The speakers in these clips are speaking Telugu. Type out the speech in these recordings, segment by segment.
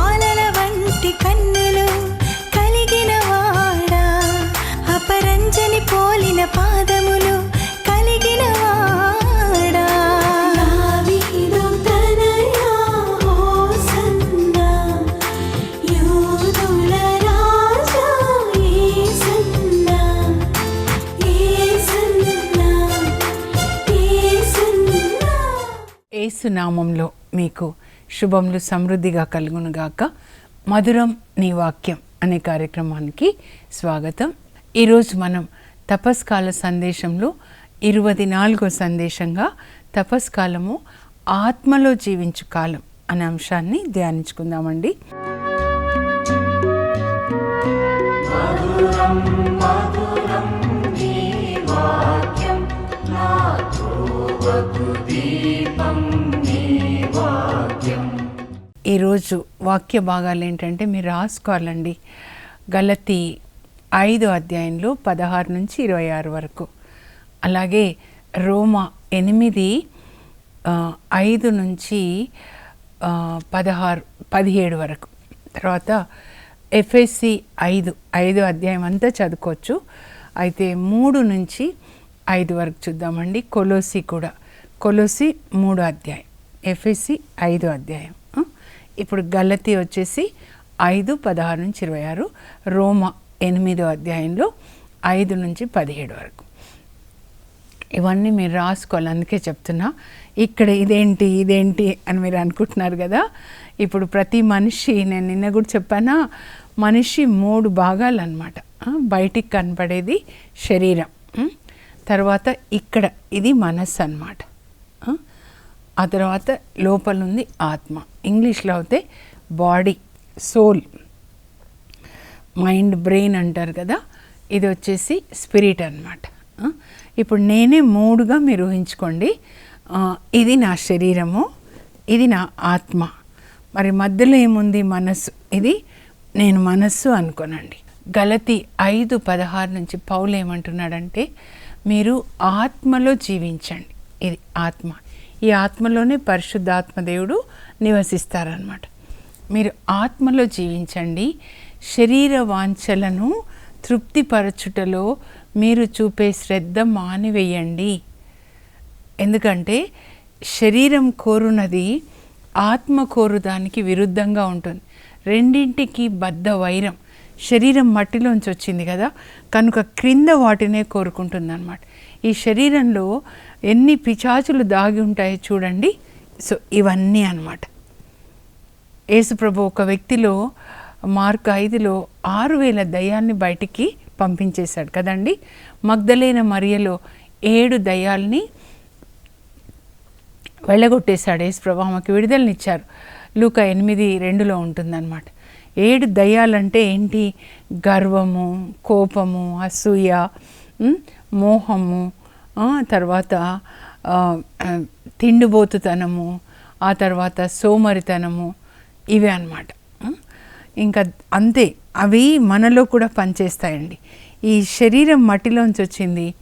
జ్వాలల వంటి కన్నులు కలిగిన వాడా అపరంజని పోలిన పాదములు కలిగిన వాడా. ఏసునామంలో మీకు శుభములు సమృద్ధిగా కలుగునుగాక. మధురం నీ వాక్యం అనే కార్యక్రమానికి స్వాగతం. ఈరోజు మనం తపస్కాల సందేశంలో ఇరవై నాలుగో సందేశంగా తపస్కాలము ఆత్మలో జీవించు కాలం అనే అంశాన్ని ధ్యానించుకుందామండి. ఈరోజు వాక్య భాగాలు ఏంటంటే మీరు రాసుకోవాలండి. గలతి ఐదు అధ్యాయంలో పదహారు నుంచి ఇరవై ఆరు వరకు. అలాగే రోమా ఎనిమిది ఐదు నుంచి పదహారు పదిహేడు వరకు. తర్వాత ఎఫ్ఎస్సి ఐదు ఐదు అధ్యాయం అంతా చదువుకోవచ్చు. అయితే మూడు నుంచి ఐదు వరకు చూద్దామండి. కొలోసి కూడా. కొలోసి మూడు అధ్యాయం. ఎఫ్ఎస్సి ఐదు అధ్యాయం. ఇప్పుడు గలతి వచ్చేసి ఐదు పదహారు నుంచి ఇరవై ఆరు రోమ ఎనిమిదో అధ్యాయంలో ఐదు నుంచి పదిహేడు వరకు. ఇవన్నీ మీరు రాసుకోవాలి అందుకే చెప్తున్నా. ఇక్కడ ఇదేంటి ఇదేంటి అని మీరు అనుకుంటున్నారు కదా? ఇప్పుడు ప్రతి మనిషి నేను నిన్న కూడా చెప్పానా మనిషి మూడు భాగాలు అనమాట బయటికి కనపడేది శరీరం తర్వాత ఇక్కడ ఇది మనస్సు అనమాట ఆ తర్వాత లోపల ఉంది ఆత్మ. ఇంగ్లీష్లో అయితే బాడీ సోల్ మైండ్ బ్రెయిన్ అంటారు కదా ఇది వచ్చేసి స్పిరిట్ అనమాట ఇప్పుడు నేనే మూడుగా మీరు ఊహించుకోండి ఇది నా శరీరము ఇది నా ఆత్మ. మరి మధ్యలో ఏముంది మనస్సు? ఇది నేను మనస్సు అనుకోనండి. గలతి ఐదు పదహారు నుంచి పౌలు ఏమంటున్నాడంటే మీరు ఆత్మలో జీవించండి. ఇది ఆత్మ. ఈ ఆత్మలోనే పరిశుద్ధాత్మదేవుడు నివసిస్తారనమాట మీరు ఆత్మలో జీవించండి. శరీర వాంఛలను తృప్తిపరచుటలో మీరు చూపే శ్రద్ధ మానివేయండి. ఎందుకంటే శరీరం కోరునది ఆత్మ కోరు దానికి విరుద్ధంగా ఉంటుంది. రెండింటికి బద్ధ వైరం. శరీరం మట్టిలోంచి వచ్చింది కదా కనుక క్రింద వాటినే కోరుకుంటుంది అనమాట ఈ శరీరంలో ఎన్ని పిచాచులు దాగి ఉంటాయో చూడండి. సో ఇవన్నీ అన్నమాట. యేసుప్రభు ఒక వ్యక్తిలో మార్క్ ఐదులో ఆరు వేల దయ్యాల్ని బయటికి పంపించేశాడు కదండి. మగ్ధలైన మరియలో ఏడు దయ్యాల్ని వెళ్ళగొట్టేశాడు యేసుప్రభు ఆమెకి విడుదలనిచ్చారు. లూక ఎనిమిది రెండులో ఉంటుందన్నమాట. ఏడు దయ్యాలంటే ఏంటి? గర్వము కోపము అసూయ మోహము తర్వాత తిండిబోతుతనము ఆ తర్వాత సోమరితనము ఇవే అన్నమాట. ఇంకా అంతే. అవి మనలో కూడా పనిచేస్తాయండి. ఈ శరీరం మట్టిలోంచి వచ్చింది.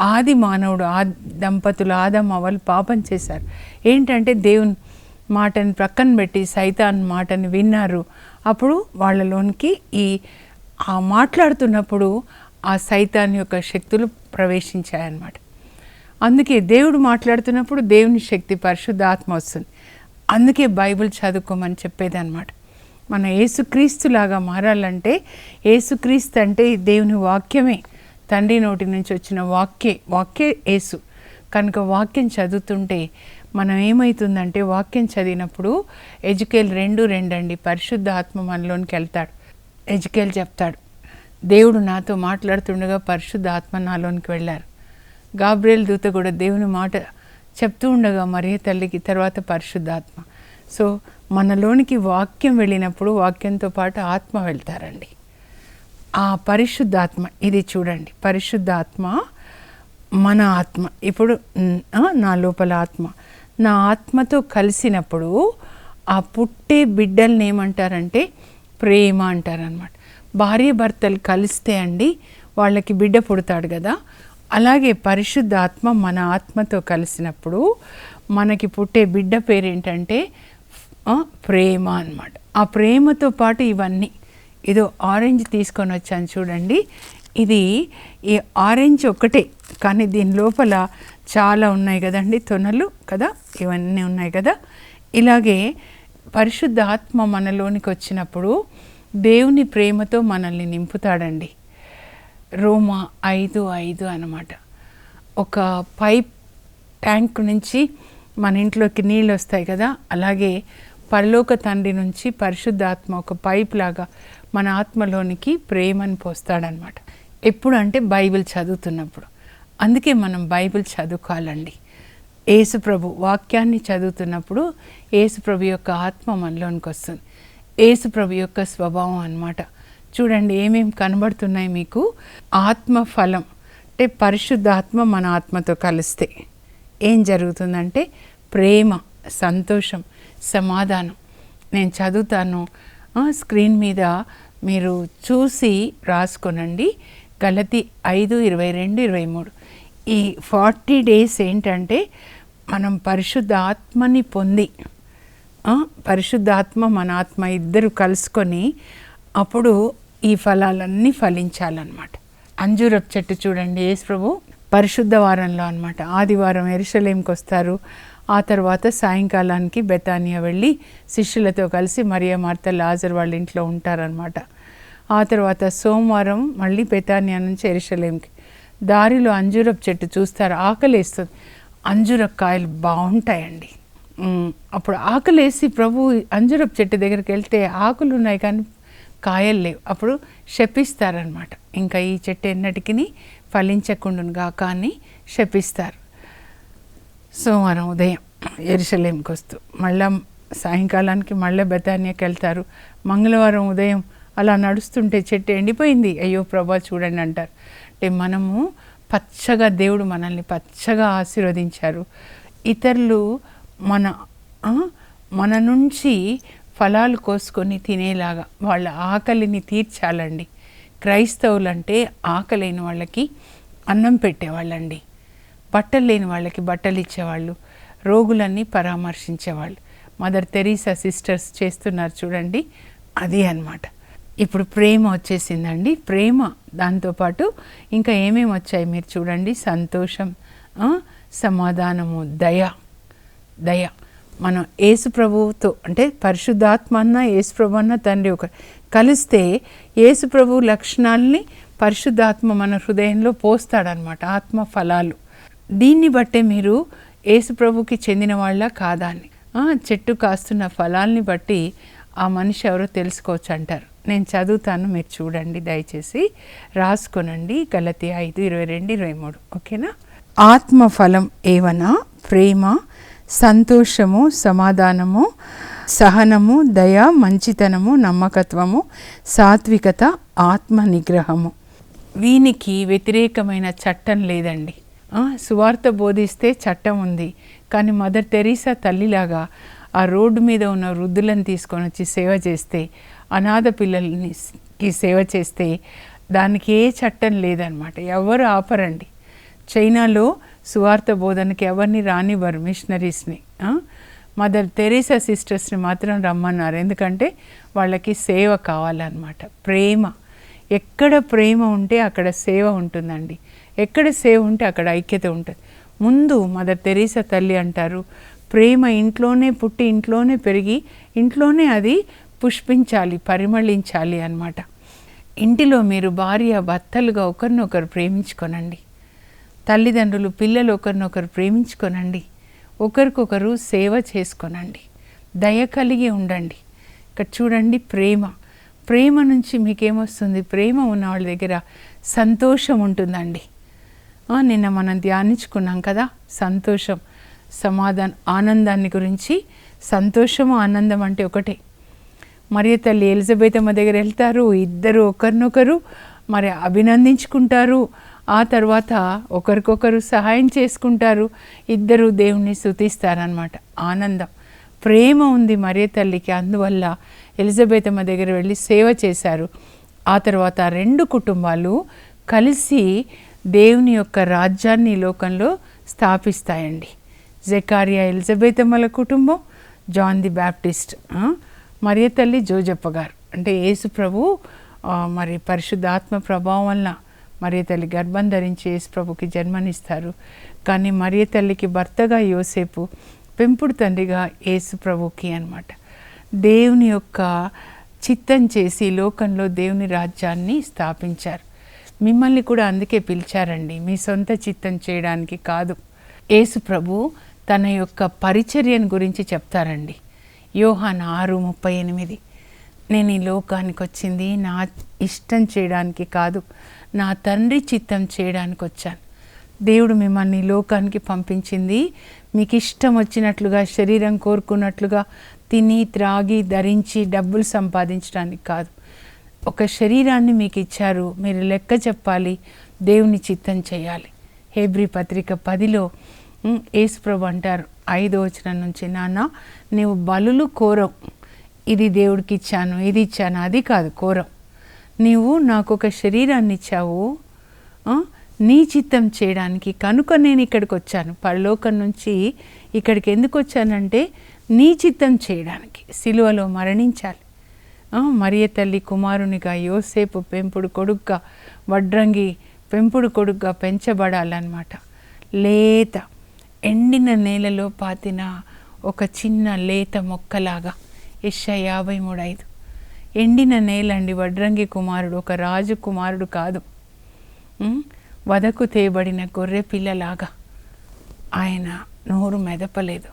ఆది మానవుడు ఆ దంపతులు ఆదం అవలు పాపం చేశారు. ఏంటంటే దేవుని మాటని ప్రక్కన పెట్టి సైతాన్ మాటని విన్నారు. అప్పుడు వాళ్ళలోనికి ఈ ఆ మాట్లాడుతున్నప్పుడు ఆ సైతాన్ యొక్క శక్తులు ప్రవేశించాయన్నమాట. అందుకే దేవుడు మాట్లాడుతున్నప్పుడు దేవుని శక్తి పరిశుద్ధాత్మ వస్తుంది. అందుకే బైబిల్ చదువుకోమని చెప్పేది అనమాట మన ఏసుక్రీస్తులాగా మారాలంటే ఏసుక్రీస్తు అంటే దేవుని వాక్యమే. తండ్రి నోటి నుంచి వచ్చిన వాక్యే వాక్యే యేసు. కనుక వాక్యం చదువుతుంటే మనం ఏమవుతుందంటే వాక్యం చదివినప్పుడు ఎజుకేల్ రెండు రెండండి పరిశుద్ధ ఆత్మ మనలోనికి వెళ్తాడు. ఎజుకేల్ చెప్తాడు దేవుడు నాతో మాట్లాడుతుండగా పరిశుద్ధ ఆత్మ నాలోనికి వెళ్ళారు. గాబ్రియల్ దూత కూడా దేవుని మాట చెప్తూ ఉండగా మరియ తల్లికి తర్వాత పరిశుద్ధాత్మ. సో మనలోనికి వాక్యం వెళ్ళినప్పుడు వాక్యంతో పాటు ఆత్మ వెళ్తారండి. ఆ పరిశుద్ధాత్మ ఇది చూడండి పరిశుద్ధాత్మ మన ఆత్మ. ఇప్పుడు నా లోపల ఆత్మ. నా ఆత్మతో కలిసినప్పుడు ఆ పుట్టే బిడ్డల్ని ఏమంటారంటే ప్రేమ అంటారనమాట భార్య భర్తలు కలిస్తే అండి వాళ్ళకి బిడ్డ పుడతాడు కదా. అలాగే పరిశుద్ధ ఆత్మ మన ఆత్మతో కలిసినప్పుడు మనకి పుట్టే బిడ్డ పేరేంటంటే ప్రేమ అన్నమాట. ఆ ప్రేమతో పాటు ఇవన్నీ. ఇదో ఆరెంజ్ తీసుకొని వచ్చాను చూడండి. ఇది ఈ ఆరెంజ్ ఒకటే కానీ దీని లోపల చాలా ఉన్నాయి కదండి తొనలు కదా? ఇవన్నీ ఉన్నాయి కదా? ఇలాగే పరిశుద్ధ ఆత్మ మనలోనికి వచ్చినప్పుడు దేవుని ప్రేమతో మనల్ని నింపుతాడండి. రోమా ఐదు ఐదు అన్నమాట. ఒక పైప్ ట్యాంక్ నుంచి మన ఇంట్లోకి నీళ్ళు వస్తాయి కదా? అలాగే పరలోక తండ్రి నుంచి పరిశుద్ధాత్మ ఒక పైప్ లాగా మన ఆత్మలోనికి ప్రేమను పోస్తాడనమాట ఎప్పుడు అంటే బైబిల్ చదువుతున్నప్పుడు. అందుకే మనం బైబిల్ చదువుకోవాలండి. ఏసుప్రభు వాక్యాన్ని చదువుతున్నప్పుడు ఏసుప్రభు యొక్క ఆత్మ మనలోనికి వస్తుంది. ఏసుప్రభు యొక్క స్వభావం అన్నమాట. చూడండి ఏమేమి కనబడుతున్నాయి మీకు? ఆత్మ ఫలం అంటే పరిశుద్ధాత్మ మన ఆత్మతో కలిస్తే ఏం జరుగుతుందంటే ప్రేమ సంతోషం సమాధానం. నేను చదువుతాను. స్క్రీన్ మీద మీరు చూసి రాసుకోనండి. గలతి ఐదు ఇరవై రెండు ఇరవై మూడు. ఈ ఫార్టీ డేస్ ఏంటంటే మనం పరిశుద్ధాత్మని పొంది పరిశుద్ధాత్మ మన ఆత్మ ఇద్దరు కలుసుకొని అప్పుడు ఈ ఫలాలన్నీ ఫలించాలన్నమాట. అంజూరపు చెట్టు చూడండి యేసు ప్రభు పరిశుద్ధ వారంలో అనమాట ఆదివారం ఎరుసలేంకి వస్తారు. ఆ తర్వాత సాయంకాలానికి బెతానియా వెళ్ళి శిష్యులతో కలిసి మరియా మార్త లాజర్ వాళ్ళ ఇంట్లో ఉంటారనమాట ఆ తర్వాత సోమవారం మళ్ళీ బెతానియా నుంచి ఎరుసలేంకి దారిలో అంజూరపు చెట్టు చూస్తారు ఆకలేస్తుంది. అంజూరపు కాయలు బాగుంటాయండి. అప్పుడు ఆకలేసి ప్రభు అంజూరపు చెట్టు దగ్గరికి వెళ్తే ఆకులు ఉన్నాయి కానీ కాయలు లేవు. అప్పుడు శపిస్తారనమాట ఇంకా ఈ చెట్టు ఎన్నటికి ఫలించకుండుగా కానీ శపిస్తారు. సోమవారం ఉదయం ఎరుసలేంకి వస్తూ మళ్ళా సాయంకాలానికి మళ్ళీ బెతానియాకి వెళ్తారు. మంగళవారం ఉదయం అలా నడుస్తుంటే చెట్టు ఎండిపోయింది. అయ్యో ప్రభా చూడండి అంటారు. అంటే మనము పచ్చగా దేవుడు మనల్ని పచ్చగా ఆశీర్వదించారు. ఇతరులు మన మన నుంచి ఫలాలు కోసుకొని తినేలాగా వాళ్ళ ఆకలిని తీర్చాలండి. క్రైస్తవులంటే ఆకలేని వాళ్ళకి అన్నం పెట్టేవాళ్ళండి. బట్టలు లేని వాళ్ళకి బట్టలు ఇచ్చేవాళ్ళు రోగులన్నీ పరామర్శించేవాళ్ళు. మదర్ తెరీసా సిస్టర్స్ చేస్తున్నారు చూడండి అది అన్నమాట. ఇప్పుడు ప్రేమ వచ్చేసిందండి. ప్రేమ దాంతోపాటు ఇంకా ఏమేమి వచ్చాయి మీరు చూడండి. సంతోషం సమాధానము దయ దయ. మనం యేసుప్రభువుతో అంటే పరిశుద్ధాత్మ అన్న యేసుప్రభు అన్న తండ్రి ఒక కలిస్తే యేసుప్రభు లక్షణాల్ని లక్షణాలని పరిశుద్ధాత్మ మన హృదయంలో పోస్తాడనమాట ఆత్మ ఫలాలు. దీన్ని బట్టే మీరు యేసుప్రభుకి చెందిన వాళ్ళ కాదా అని చెట్టు కాస్తున్న ఫలాల్ని బట్టి ఆ మనిషి ఎవరో తెలుసుకోవచ్చు అంటారు నేను చదువుతాను మీరు చూడండి దయచేసి రాసుకోనండి. గలతి ఐదు ఇరవై రెండు ఇరవై మూడు. ఓకేనా? ఆత్మ ఫలం ఏవనా? ప్రేమ సంతోషము సమాధానము సహనము దయ మంచితనము నమ్మకత్వము సాత్వికత ఆత్మ నిగ్రహము. వీనికి వ్యతిరేకమైన చట్టం లేదండి. సువార్త బోధిస్తే చట్టం ఉంది. కానీ మదర్ తెరీసా తల్లిలాగా ఆ రోడ్డు మీద ఉన్న వృద్ధులను తీసుకొని వచ్చి సేవ చేస్తే అనాథ పిల్లల్ని సేవ చేస్తే దానికి ఏ చట్టం లేదనమాట. ఎవరు ఆపరండి. చైనాలో సువార్త బోధనకి ఎవరిని రానివ్వరు మిషనరీస్ని. మదర్ తెరీసా సిస్టర్స్ని మాత్రం రమ్మన్నారు. ఎందుకంటే వాళ్ళకి సేవ కావాలన్నమాట. ప్రేమ. ఎక్కడ ప్రేమ ఉంటే అక్కడ సేవ ఉంటుందండి. ఎక్కడ సేవ ఉంటే అక్కడ ఐక్యత ఉంటుంది. ముందు మదర్ తెరీసా తల్లి అంటారు ప్రేమ ఇంట్లోనే పుట్టి ఇంట్లోనే పెరిగి ఇంట్లోనే అది పుష్పించాలి పరిమళించాలి అన్నమాట. ఇంటిలో మీరు భార్య భర్తలుగా ఒకరినొకరు ప్రేమించుకొనండి. తల్లిదండ్రులు పిల్లలు ఒకరినొకరు ప్రేమించుకొనండి. ఒకరికొకరు సేవ చేసుకొనండి. దయ కలిగి ఉండండి. ఇక్కడ చూడండి ప్రేమ. ప్రేమ నుంచి మీకేమొస్తుంది? ప్రేమ ఉన్న వాళ్ళ దగ్గర సంతోషం ఉంటుందండి. నిన్న మనం ధ్యానించుకున్నాం కదా సంతోషం సమాధానం ఆనందాన్ని గురించి. సంతోషము ఆనందం అంటే ఒకటే. మరియు తల్లి ఎలిజబెత్ అమ్మ దగ్గర వెళ్తారు. ఇద్దరు ఒకరినొకరు మరి అభినందించుకుంటారు. ఆ తర్వాత ఒకరికొకరు సహాయం చేసుకుంటారు. ఇద్దరు దేవుణ్ణి స్థుతిస్తారనమాట ఆనందం. ప్రేమ ఉంది మరియ తల్లికి. అందువల్ల ఎలిజబెత్ అమ్మ దగ్గర వెళ్ళి సేవ చేశారు. ఆ తర్వాత రెండు కుటుంబాలు కలిసి దేవుని యొక్క రాజ్యాన్ని లోకంలో స్థాపిస్తాయండి. జకారియా ఎలిజబెత్ అమ్మల కుటుంబం జాన్ ది బ్యాప్టిస్ట్ మరియ తల్లి జోజప్ప గారు. అంటే యేసు ప్రభు మరి పరిశుద్ధాత్మ ప్రభావం వలన మరియ తల్లి గర్భం ధరించి యేసు ప్రభుకి జన్మనిస్తారు. కానీ మరియ తల్లికి భర్తగా యోసేపు పెంపుడు తండ్రిగా యేసు ప్రభుకి అనమాట దేవుని యొక్క చిత్తం చేసి లోకంలో దేవుని రాజ్యాన్ని స్థాపించారు. మిమ్మల్ని కూడా అందుకే పిలిచారండి. మీ సొంత చిత్తం చేయడానికి కాదు. యేసు ప్రభు తన యొక్క పరిచర్యను గురించి చెప్తారండి. యోహాన్ ఆరు ముప్పై ఎనిమిది. నేను ఈ లోకానికి వచ్చింది నా ఇష్టం చేయడానికి కాదు నా తండ్రి చిత్తం చేయడానికి వచ్చాను. దేవుడు మిమ్మల్ని లోకానికి పంపించింది. మీకు ఇష్టం వచ్చినట్లుగా శరీరం కోరుకున్నట్లుగా తిని త్రాగి ధరించి డబ్బులు సంపాదించడానికి కాదు. ఒక శరీరాన్ని మీకు ఇచ్చారు. మీరు లెక్క చెప్పాలి. దేవుని చిత్తం చేయాలి. హేబ్రి పత్రిక పదిలో ఏసుప్రభు అంటారు ఐదో వచనం నుంచి నాన్న నీవు బలులు కోరవు. ఇది దేవుడికి ఇచ్చాను ఇది ఇచ్చాను అది కాదు కోరం నీవు నాకు ఒక శరీరాన్ని ఇచ్చావు నీ చిత్తం చేయడానికి కనుక నేను ఇక్కడికి వచ్చాను పరలోకం నుంచి ఇక్కడికి ఎందుకు వచ్చానంటే నీ చిత్తం చేయడానికి సిలువలో మరణించాలి. మరియ తల్లి కుమారునిగా యోసేపు పెంపుడు కొడుగ్గా వడ్రంగి పెంపుడు కొడుగ్గా పెంచబడాలన్నమాట. లేత ఎండిన నేలలో పాతిన ఒక చిన్న లేత మొక్కలాగా. యెష యాభై మూడు ఐదు. ఎండిన నేలండి వడ్రంగి కుమారుడు ఒక రాజు కుమారుడు కాదు. వదకు తేబడిన గొర్రె పిల్లలాగా. ఆయన నోరు మెదపలేదు.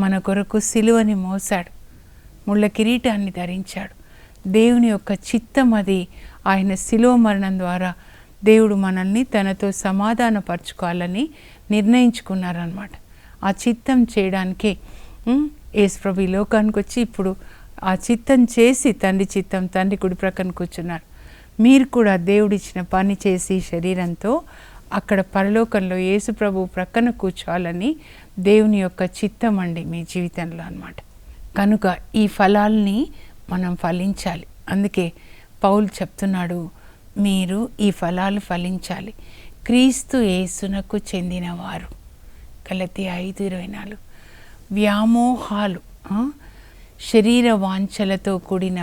మన కొరకు సిలువని మోసాడు ముళ్ళ కిరీటాన్ని ధరించాడు. దేవుని యొక్క చిత్తం అది. ఆయన శిలువ మరణం ద్వారా దేవుడు మనల్ని తనతో సమాధానపరచుకోవాలని నిర్ణయించుకున్నారనమాట ఆ చిత్తం చేయడానికే ఏసుప్రభు యేసుప్రభు ఈ లోకానికి వచ్చి ఇప్పుడు ఆ చిత్తం చేసి తండ్రి చిత్తం తండ్రి కుడి ప్రక్కన కూర్చున్నారు. మీరు కూడా దేవుడిచ్చిన పని చేసి శరీరంతో అక్కడ పరలోకంలో యేసుప్రభు ప్రక్కన కూర్చోవాలని దేవుని యొక్క చిత్తం అండి మీ జీవితంలో అన్నమాట. కనుక ఈ ఫలాల్ని మనం ఫలించాలి. అందుకే పౌలు చెప్తున్నాడు మీరు ఈ ఫలాలు ఫలించాలి. క్రీస్తు యేసునకు చెందినవారు. గలతి ఐదు ఇరవై నాలుగు. వ్యామోహాలు శరీర వాంఛలతో కూడిన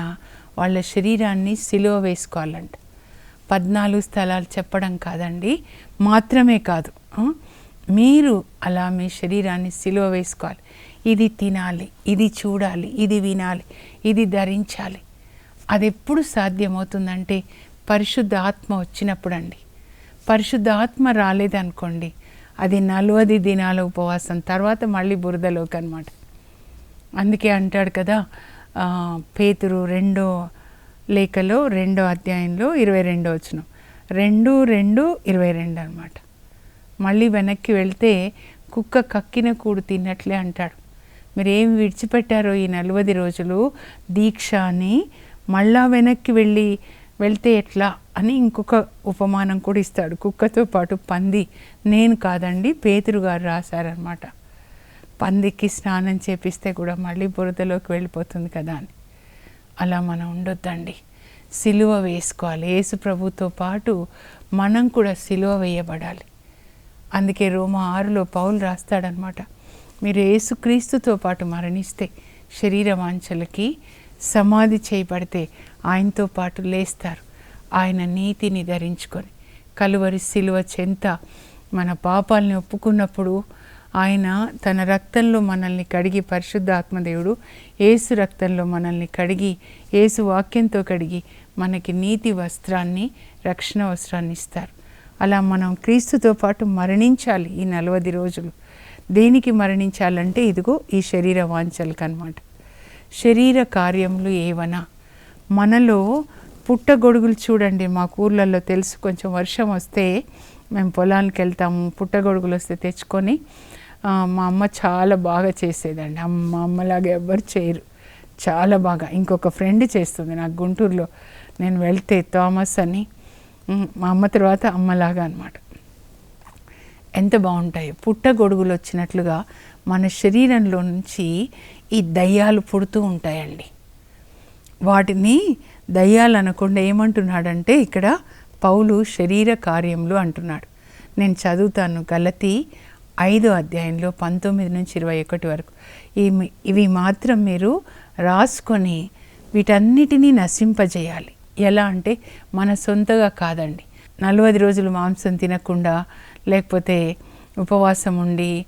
వాళ్ళ శరీరాన్ని సిలువ వేసుకోవాలంట. పద్నాలుగు స్థలాలు చెప్పడం కాదండి మాత్రమే కాదు మీరు అలా మీ శరీరాన్ని సిలువ వేసుకోవాలి. ఇది తినాలి ఇది చూడాలి ఇది వినాలి ఇది ధరించాలి. అది ఎప్పుడు సాధ్యమవుతుందంటే పరిశుద్ధ ఆత్మ వచ్చినప్పుడు అండి పరిశుద్ధ ఆత్మ రాలేదనుకోండి అది నలవది దినాల ఉపవాసం తర్వాత మళ్ళీ బురదలోకి అనమాట అందుకే అంటాడు కదా పేతురు రెండో లేఖలో రెండో అధ్యాయంలో ఇరవై రెండో వచ్చిన రెండు రెండు ఇరవై రెండు అనమాట మళ్ళీ వెనక్కి వెళ్తే కుక్క కక్కిన కూడు తిన్నట్లే అంటాడు. మీరు ఏం విడిచిపెట్టారో ఈ నలభై రోజులు దీక్ష అని మళ్ళా వెనక్కి వెళ్ళి వెళ్తే ఎట్లా అని ఇంకొక ఉపమానం కూడా ఇస్తాడు. కుక్కతో పాటు పంది. నేను కాదండి పేతురు గారు రాశారనమాట పందికి స్నానం చేపిస్తే కూడా మళ్ళీ బురదలోకి వెళ్ళిపోతుంది కదా అని. అలా మనం ఉండొద్దండి. సిలువ వేసుకోవాలి. యేసు ప్రభుతో పాటు మనం కూడా సిలువ వేయబడాలి. అందుకే రోమా ఆరులో పౌలు రాస్తాడనమాట మీరు యేసుక్రీస్తుతో పాటు మరణిస్తే శరీర వాంఛలకి సమాధి చేయబడితే ఆయనతో పాటు లేస్తారు. ఆయన నీతిని ధరించుకొని కలువరి సిలువ చెంత మన పాపాలని ఒప్పుకున్నప్పుడు ఆయన తన రక్తంలో మనల్ని కడిగి పరిశుద్ధ ఆత్మదేవుడు ఏసు రక్తంలో మనల్ని కడిగి ఏసు వాక్యంతో కడిగి మనకి నీతి వస్త్రాన్ని రక్షణ వస్త్రాన్ని ఇస్తారు. అలా మనం క్రీస్తుతో పాటు మరణించాలి ఈ నలవది రోజులు. దేనికి మరణించాలంటే ఇదిగో ఈ శరీర వాంఛలకు అనమాట శరీర కార్యములు ఏవనా? మనలో పుట్టగొడుగులు చూడండి మా ఊర్లలో తెలుసు కొంచెం వర్షం వస్తే మేము పొలానికి వెళ్తాము పుట్టగొడుగులు వస్తే తెచ్చుకొని మా అమ్మ చాలా బాగా చేసేదండి. అమ్మ అమ్మలాగా ఎవ్వరు చేయరు. చాలా బాగా. ఇంకొక ఫ్రెండ్ చేస్తుంది నాకు గుంటూరులో. నేను వెళ్తే థామస్ అని. మా అమ్మ తర్వాత అమ్మలాగా అనమాట ఎంత బాగుంటాయి. పుట్టగొడుగులు వచ్చినట్లుగా మన శరీరంలో నుంచి ఈ దయ్యాలు పుడుతూ ఉంటాయండి. వాటిని దయ్యాలు అనకుండా ఏమంటున్నాడంటే ఇక్కడ పౌలు శరీర కార్యములు అంటున్నాడు. నేను చదువుతాను గలతి ఐదో అధ్యాయంలో పంతొమ్మిది నుంచి ఇరవై ఒకటి వరకు. ఈ ఇవి మాత్రం మీరు రాసుకొని వీటన్నిటినీ నశింపజేయాలి. ఎలా అంటే మన సొంతగా కాదండి. నలభై రోజులు మాంసం తినకుండా లేకపోతే ఉపవాసం ఉండి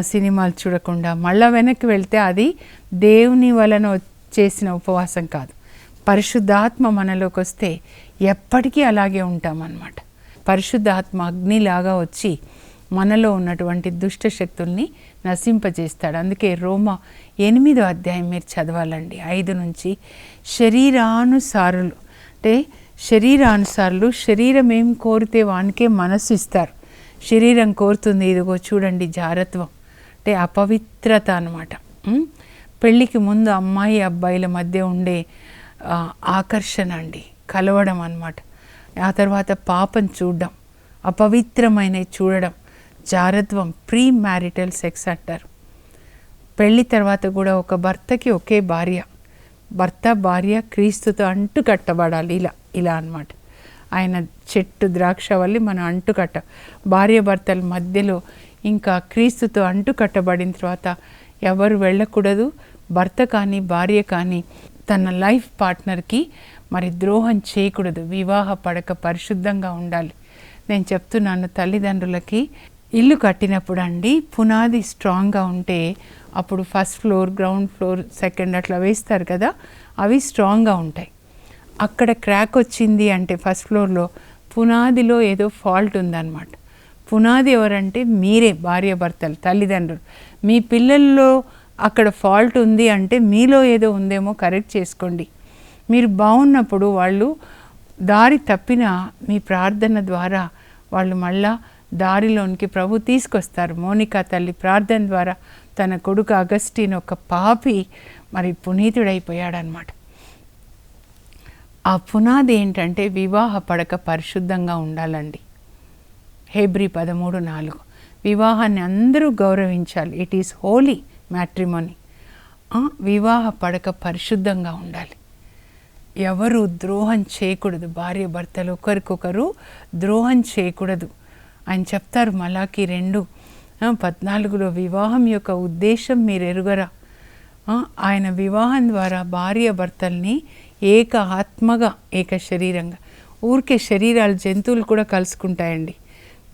సినిమాలు చూడకుండా మళ్ళా వెనక్కి వెళ్తే అది దేవుని వలన చేసిన ఉపవాసం కాదు. పరిశుద్ధాత్మ మనలోకి వస్తే ఎప్పటికీ అలాగే ఉంటామన్నమాట. పరిశుద్ధాత్మ అగ్నిలాగా వచ్చి మనలో ఉన్నటువంటి దుష్ట శక్తుల్ని నశింపజేస్తాడు. అందుకే రోమ ఎనిమిదో అధ్యాయం మీరు చదవాలండి. ఐదు నుంచి శరీరానుసారులు అంటే శరీరానుసారులు శరీరం ఏం కోరితే వానికే మనసు ఇస్తారు. శరీరం కోరుతుంది ఇదిగో చూడండి జారత్వం. అంటే అపవిత్రత అనమాట పెళ్ళికి ముందు అమ్మాయి అబ్బాయిల మధ్య ఉండే ఆకర్షణ అండి. కలవడం అన్నమాట. ఆ తర్వాత పాపం చూడడం. అపవిత్రమైనవి చూడడం. జారత్వం ప్రీ మ్యారిటల్ సెక్స్ అంటారు. పెళ్ళి తర్వాత కూడా ఒక భర్తకి ఒకే భార్య. భర్త భార్య క్రీస్తుతో అంటు కట్టబడాలి ఇలా ఇలా అన్నమాట. ఆయన చెట్టు ద్రాక్ష వల్లి మనం అంటు కట్ట భార్య భర్తల మధ్యలో ఇంకా క్రీస్తుతో అంటు కట్టబడిన తర్వాత ఎవరు వెళ్ళకూడదు. భర్త కానీ భార్య కానీ తన లైఫ్ పార్ట్నర్కి మరి ద్రోహం చేయకూడదు. వివాహ పడక పరిశుద్ధంగా ఉండాలి. నేను చెప్తున్నాను తల్లిదండ్రులకి ఇల్లు కట్టినప్పుడు అండి పునాది స్ట్రాంగ్గా ఉంటే అప్పుడు first floor ground floor second అట్లా వేస్తారు కదా అవి స్ట్రాంగ్గా ఉంటాయి. అక్కడ క్రాక్ వచ్చింది అంటే ఫస్ట్ ఫ్లోర్లో పునాదిలో ఏదో ఫాల్ట్ ఉందన్నమాట. పునాది ఎవరంటే మీరే భార్య భర్తలు తల్లిదండ్రులు. మీ పిల్లల్లో అక్కడ ఫాల్ట్ ఉంది అంటే మీలో ఏదో ఉందేమో కరెక్ట్ చేసుకోండి. మీరు బాగున్నప్పుడు వాళ్ళు దారి తప్పిన మీ ప్రార్థన ద్వారా వాళ్ళు మళ్ళా దారిలోనికి ప్రభు తీసుకొస్తారు. మోనికా తల్లి ప్రార్థన ద్వారా తన కొడుకు అగస్టిన్ ఒక పాపి మరి పునీతుడైపోయాడనమాట ఆ పునాది ఏంటంటే వివాహ పడక పరిశుద్ధంగా ఉండాలండి. హేబ్రి పదమూడు నాలుగు. వివాహాన్ని అందరూ గౌరవించాలి. ఇట్ ఈస్ హోలీ మ్యాట్రిమోనీ వివాహ పడక పరిశుద్ధంగా ఉండాలి. ఎవరు ద్రోహం చేయకూడదు. భార్య భర్తలు ఒకరికొకరు ద్రోహం చేయకూడదు. ఆయన చెప్తారు మలాకి రెండు పద్నాలుగులో వివాహం యొక్క ఉద్దేశం మీరు ఎరుగరా? ఆయన వివాహం ద్వారా భార్య భర్తల్ని ఏక ఆత్మగా ఏక శరీరంగా ఊరికే శరీరాలు జంతువులు కూడా కలుసుకుంటాయండి.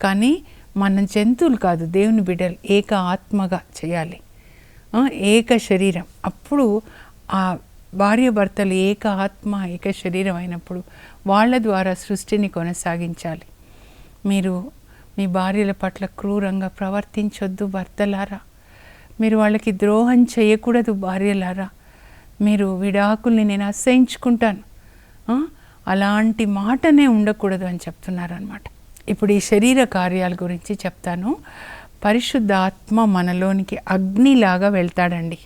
కానీ మనం జంతువులు కాదు దేవుని బిడ్డలు ఏక ఆత్మగా చేయాలి. ఏక శరీరం. అప్పుడు ఆ భార్య భర్తలు ఏక ఆత్మ ఏక శరీరం అయినప్పుడు వాళ్ళ ద్వారా సృష్టిని కొనసాగించాలి. మీరు మీ భార్యల పట్ల క్రూరంగా ప్రవర్తించొద్దు భర్తలారా. మీరు వాళ్ళకి ద్రోహం చేయకూడదు భార్యలారా. మీరు విడాకుల్ని నేను అసహించుకుంటాను. అలాంటి మాటనే ఉండకూడదు అని చెప్తున్నారు అనమాట ఇప్పుడు ఈ శరీర కార్యాల గురించి చెప్తాను. పరిశుద్ధ ఆత్మ మనలోనికి అగ్నిలాగా వెళ్తాడండి.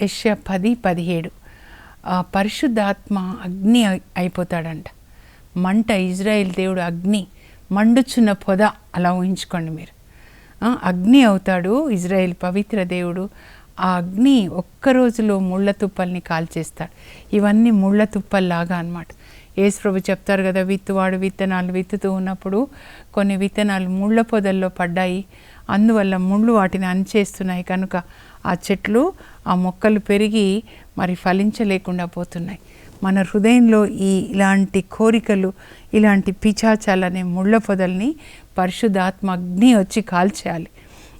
యెషయా పది పదిహేడు. ఆ పరిశుద్ధాత్మ అగ్ని అయిపోతాడంట. మంట ఇజ్రాయెల్ దేవుడు అగ్ని మండుచున్న పొద అలా ఊహించుకోండి మీరు. అగ్ని అవుతాడు ఇజ్రాయెల్ పవిత్ర దేవుడు. ఆ అగ్ని ఒక్క రోజులో ముళ్ళ తుప్పల్ని కాల్చేస్తాడు. ఇవన్నీ ముళ్ళ తుప్పల్లాగా అనమాట యేసుప్రభు చెప్తారు కదా విత్తువాడు విత్తనాలు విత్తుతూ ఉన్నప్పుడు కొన్ని విత్తనాలు ముళ్ళ పొదల్లో పడ్డాయి. అందువల్ల ముళ్ళు వాటిని అంచేస్తున్నాయి కనుక ఆ చెట్లు ఆ మొక్కలు పెరిగి మరి ఫలించలేకుండా పోతున్నాయి. మన హృదయంలో ఈ ఇలాంటి కోరికలు ఇలాంటి పిచాచాలనే ముళ్ళ పొదల్ని పరిశుద్ధాత్మ అగ్ని వచ్చి కాల్చేయాలి.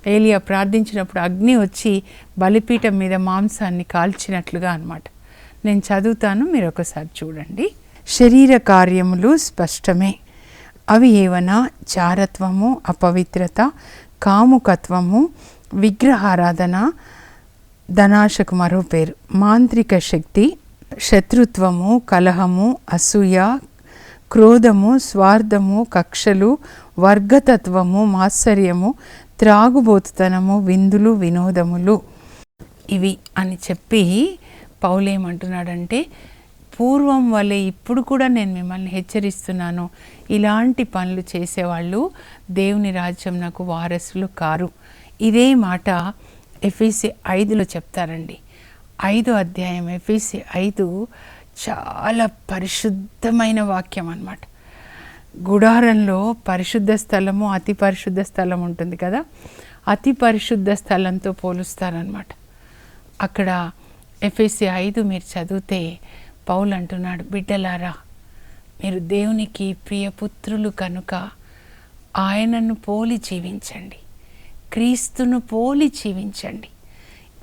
ఏలియా ప్రార్థించినప్పుడు అగ్ని వచ్చి బలిపీఠం మీద మాంసాన్ని కాల్చినట్లుగా అన్నమాట. నేను చదువుతాను మీరు ఒకసారి చూడండి. శరీర కార్యములు స్పష్టమే. అవి ఏవనా? చారత్వము అపవిత్రత కాముకత్వము విగ్రహారాధన ధనాశకు మరో పేరు. మాంత్రిక శక్తి శత్రుత్వము కలహము అసూయ క్రోధము స్వార్థము కక్షలు వర్గతత్వము మాత్సర్యము త్రాగుబోతుతనము విందులు వినోదములు. ఇవి అని చెప్పి పౌలేమంటున్నాడంటే పూర్వం వలె ఇప్పుడు కూడా నేను మిమ్మల్ని హెచ్చరిస్తున్నాను. ఇలాంటి పనులు చేసేవాళ్ళు దేవుని రాజ్యం నాకు వారసులు కారు. ఇదే మాట ఎఫ్ఈసి ఐదులో చెప్తారండి. ఐదో అధ్యాయం ఎఫ్ఈసి ఐదు చాలా పరిశుద్ధమైన వాక్యం అన్నమాట. గుడారంలో పరిశుద్ధ స్థలము అతి పరిశుద్ధ స్థలం ఉంటుంది కదా? అతి పరిశుద్ధ స్థలంతో పోలుస్తారనమాట అక్కడ ఎఫ్ఎస్సి ఐదు మీరు చదివితే పౌలు అంటున్నాడు బిడ్డలారా మీరు దేవునికి ప్రియపుత్రులు కనుక ఆయనను పోలి జీవించండి. క్రీస్తును పోలి జీవించండి.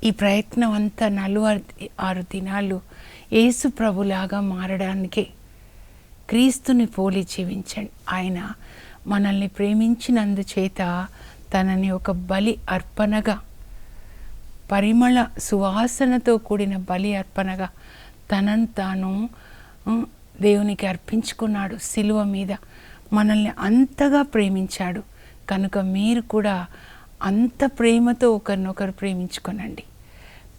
ఈ ప్రయత్నం అంతా నలువారు ఆరు దినాలు యేసు ప్రభులాగా మారడానికే క్రీస్తుని పోలి జీవించండి. ఆయన మనల్ని ప్రేమించినందుచేత తనని ఒక బలి అర్పణగా పరిమళ సువాసనతో కూడిన బలి అర్పణగా తనను తాను దేవునికి అర్పించుకున్నాడు సిలువ మీద. మనల్ని అంతగా ప్రేమించాడు. కనుక మీరు కూడా అంత ప్రేమతో ఒకరినొకరు ప్రేమించుకొనండి.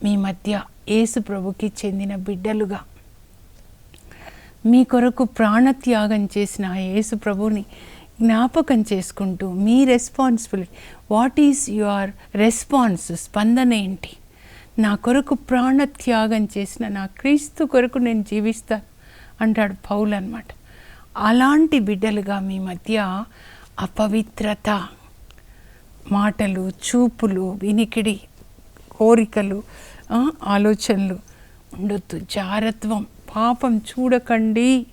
మీ మధ్య యేసు ప్రభుకి చెందిన బిడ్డలుగా మీ కొరకు ప్రాణత్యాగం చేసిన యేసు ప్రభుని జ్ఞాపకం చేసుకుంటూ మీ responsibility what is your response స్పందన ఏంటి? నా కొరకు ప్రాణత్యాగం చేసిన నా క్రీస్తు కొరకు నేను జీవిస్తాను అంటాడు పౌలు అనమాట అలాంటి బిడ్డలుగా మీ మధ్య అపవిత్రత మాటలు చూపులు వినికిడి కోరికలు ఆలోచనలు ఉండొద్దు. జారత్వం పాపం చూడకండి.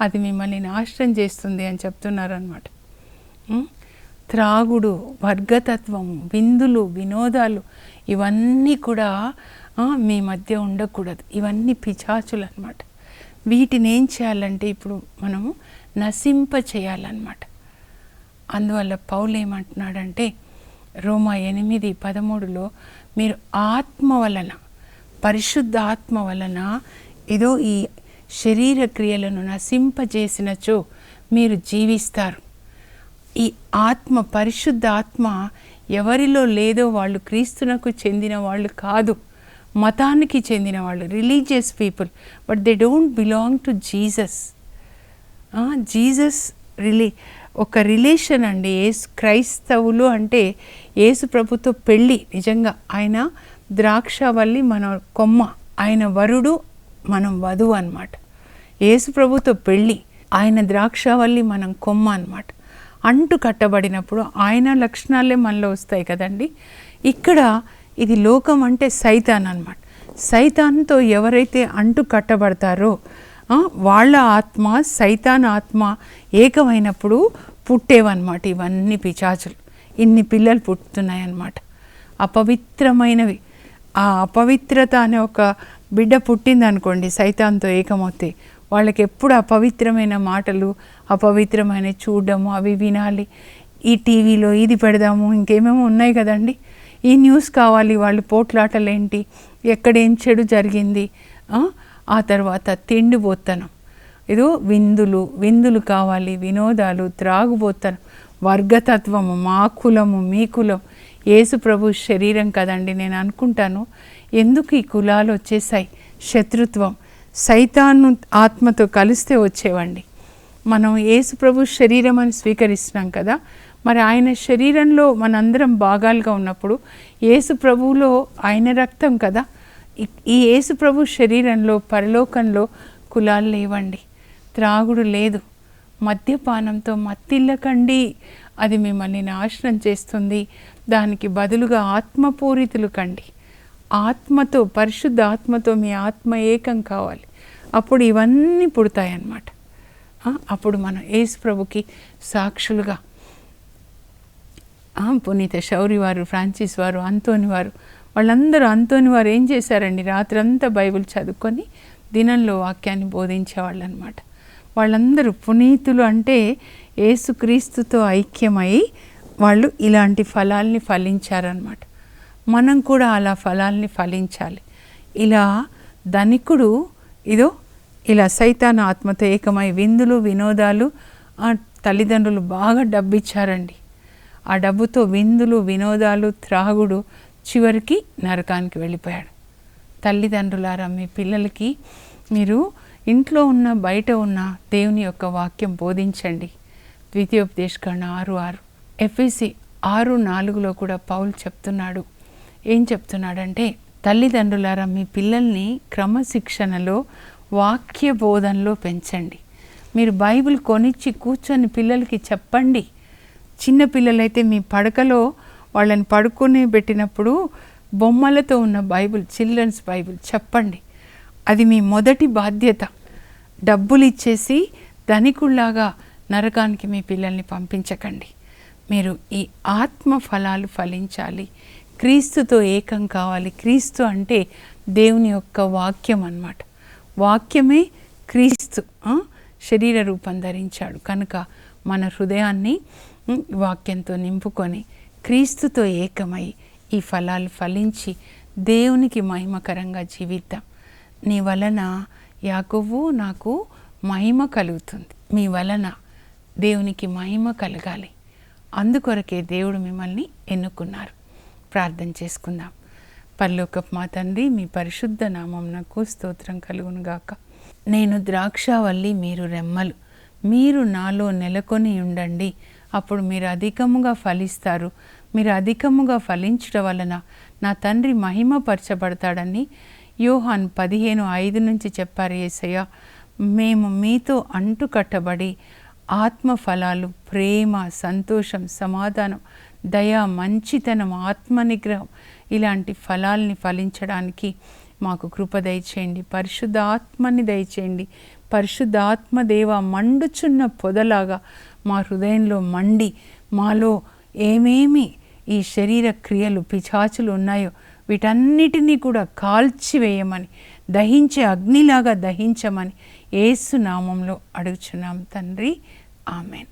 అది మిమ్మల్ని నాశనం చేస్తుంది అని చెప్తున్నారనమాట త్రాగుడు వర్గతత్వం విందులు వినోదాలు ఇవన్నీ కూడా మీ మధ్య ఉండకూడదు. ఇవన్నీ పిచాచులు అనమాట వీటిని ఏం చేయాలంటే ఇప్పుడు మనము నశింప చేయాలన్నమాట. అందువల్ల పౌలు ఏమంటున్నాడంటే రోమా ఎనిమిది పదమూడులో మీరు ఆత్మ వలన పరిశుద్ధ ఆత్మ వలన ఏదో ఈ శరీర క్రియలను నశింపజేసినచో మీరు జీవిస్తారు. ఈ ఆత్మ పరిశుద్ధ ఆత్మ ఎవరిలో లేదో వాళ్ళు క్రీస్తునకు చెందిన వాళ్ళు కాదు. మతానికి చెందిన వాళ్ళు religious people. But they don't belong to Jesus Jesus really ఒక రిలేషన్ అండి. ఏసు క్రైస్తవులు అంటే యేసు ప్రభుతో పెళ్ళి నిజంగా. ఆయన ద్రాక్షవల్లి మన కొమ్మ ఆయన వరుడు మనం వధువు అనమాట యేసు ప్రభుతో పెళ్ళి ఆయన ద్రాక్షవల్లి మనం కొమ్మ అనమాట అంటు కట్టబడినప్పుడు ఆయన లక్షణాలే మనలో వస్తాయి కదండి. ఇక్కడ ఇది లోకం అంటే సైతాన్ అన్నమాట. సైతాన్తో ఎవరైతే అంటు కట్టబడతారో వాళ్ళ ఆత్మ సైతాన్ ఆత్మ ఏకమైనప్పుడు పుట్టేవన్నమాట ఇవన్నీ పిచాచులు ఇన్ని పిల్లలు పుట్టుతున్నాయి అన్నమాట అపవిత్రమైనవి. ఆ అపవిత్రత అనే ఒక బిడ్డ పుట్టిందనుకోండి సైతాన్తో ఏకమవుతే వాళ్ళకి ఎప్పుడు అపవిత్రమైన మాటలు అపవిత్రమైన చూడడము అవి వినాలి. ఈ టీవీలో ఇది పెడదాము ఇంకేమేమో ఉన్నాయి కదండి. ఈ న్యూస్ కావాలి వాళ్ళు పోట్లాటలేంటి ఎక్కడేం చెడు జరిగింది ఆ? తర్వాత తిండిపోతనం. ఏదో విందులు విందులు కావాలి వినోదాలు త్రాగుబోతనం. వర్గతత్వము మా కులము మీ కులం. యేసు ప్రభు శరీరం కదండి నేను అనుకుంటాను. ఎందుకు ఈ కులాలు వచ్చేసాయి? శత్రుత్వం. సైతాను ఆత్మతో కలిస్తే వచ్చేవండి. మనం యేసు ప్రభు శరీరం అని స్వీకరిస్తున్నాం కదా మరి ఆయన శరీరంలో మనందరం భాగాలుగా ఉన్నప్పుడు యేసు ప్రభువులో ఆయన రక్తం కదా ఈ- యేసు ప్రభు శరీరంలో పరలోకంలో కులాలు లేవండి. త్రాగుడు లేదు. మద్యపానంతో మత్తిల్లకండి. అది మిమ్మల్ని నాశనం చేస్తుంది. దానికి బదులుగా ఆత్మపూరితులు కండి. ఆత్మతో పరిశుద్ధ ఆత్మతో మీ ఆత్మ ఏకం కావాలి. అప్పుడు ఇవన్నీ పుడతాయన్నమాట. అప్పుడు మనం యేసు ప్రభుకి సాక్షులుగా పునీత శౌరి వారు ఫ్రాన్సిస్ వారు అంతోని వారు వాళ్ళందరూ అంతోని వారు ఏం చేశారండి? రాత్రంతా బైబిల్ చదువుకొని దినంలో వాక్యాన్ని బోధించేవాళ్ళు అనమాట వాళ్ళందరూ పునీతులు అంటే ఏసుక్రీస్తుతో ఐక్యమై వాళ్ళు ఇలాంటి ఫలాల్ని ఫలించారనమాట మనం కూడా అలా ఫలాల్ని ఫలించాలి. ఇలా ధనికుడు ఇదో ఇలా సైతాన ఆత్మతో ఏకమై విందులు వినోదాలు ఆ తల్లిదండ్రులు బాగా డబ్బు ఇచ్చారండి ఆ డబ్బుతో విందులు వినోదాలు త్రాగుడు చివరికి నరకానికి వెళ్ళిపోయాడు. తల్లిదండ్రులారా మీ పిల్లలకి మీరు ఇంట్లో ఉన్న బయట ఉన్న దేవుని యొక్క వాక్యం బోధించండి. ద్వితీయోపదేశకరణ ఆరు ఆరు. ఎఫ్ఎసి ఆరు నాలుగులో కూడా పౌలు చెప్తున్నాడు. ఏం చెప్తున్నాడంటే తల్లిదండ్రులారా మీ పిల్లల్ని క్రమశిక్షణలో వాక్య బోధనలో పెంచండి. మీరు బైబిల్ కొనిచ్చి కూర్చొని పిల్లలకి చెప్పండి. చిన్న పిల్లలైతే మీ పడకలో వాళ్ళని పడుకొని పెట్టినప్పుడు బొమ్మలతో ఉన్న బైబిల్ చిల్డ్రన్స్ బైబిల్ చెప్పండి. అది మీ మొదటి బాధ్యత. డబ్బులు ఇచ్చేసి ధనికుల్లాగా నరకానికి మీ పిల్లల్ని పంపించకండి. మీరు ఈ ఆత్మ ఫలాలు ఫలించాలి. క్రీస్తుతో ఏకం కావాలి. క్రీస్తు అంటే దేవుని యొక్క వాక్యం అన్నమాట. వాక్యమే క్రీస్తు శరీర రూపం ధరించాడు. కనుక మన హృదయాన్ని వాక్యంతో నింపుకొని క్రీస్తుతో ఏకమై ఈ ఫలాలు ఫలించి దేవునికి మహిమకరంగా జీవిద్దాం. నీ వలన యాకోబు నాకు మహిమ కలుగుతుంది. మీ వలన దేవునికి మహిమ కలగాలి. అందుకొరకే దేవుడు మిమ్మల్ని ఎన్నుకున్నారు. ప్రార్థన చేసుకుందాం. పరలోకపు మా తండ్రి మీ పరిశుద్ధ నామంనకు స్తోత్రం కలుగునుగాక. నేను ద్రాక్షావల్లి మీరు రెమ్మలు. మీరు నాలో నెలకొని ఉండండి. అప్పుడు మీరు అధికముగా ఫలిస్తారు. మీరు అధికముగా ఫలించడం వలన నా తండ్రి మహిమపరచబడతాడని యోహాన్ పదిహేను ఐదు నుంచి చెప్పారు ఏసయ్య. మేము మీతో అంటుకట్టబడి ఆత్మఫలాలు ఆత్మ ఫలాలు ప్రేమ సంతోషం సమాధానం దయ మంచితనం ఆత్మనిగ్రహం ఇలాంటి ఫలాల్ని ఫలించడానికి మాకు కృప దయచేయండి. పరిశుద్ధాత్మని దయచేయండి. పరిశుద్ధాత్మ దేవ మండుచున్న పొదలాగా మా హృదయంలో మండి మాలో ఏమేమి ఈ శరీర క్రియలు పిచాచులు ఉన్నాయో వీటన్నిటినీ కూడా కాల్చివేయమని దహించే అగ్నిలాగా దహించమని ఏసు నామంలో అడుగుచున్నాం తండ్రి. ఆమెన్.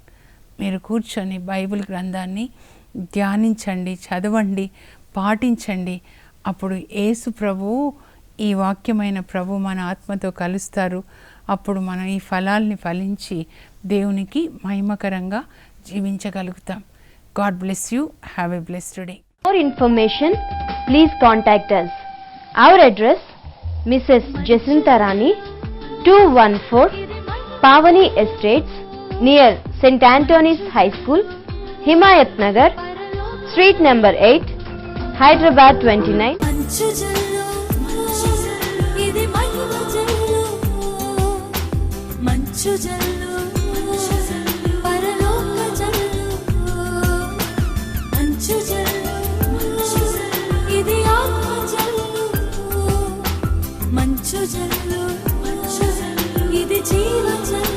మీరు కూర్చొని బైబిల్ గ్రంథాన్ని ధ్యానించండి చదవండి పాటించండి. అప్పుడు ఏసు ప్రభు ఈ వాక్యమైన ప్రభు మన ఆత్మతో కలుస్తారు. అప్పుడు మనం ఈ ఫలాల్ని ఫలించి దేవునికి మహిమకరంగా జీవించగలుగుతాం. God bless you. Have a bless today for information please contact us our address Mrs Jacintharani two one four Pavani estates near saint Antony's high school Himayat Nagar street number eight Hyderabad twenty nine. మంచు జల్లు ఇది జీవ జల్లు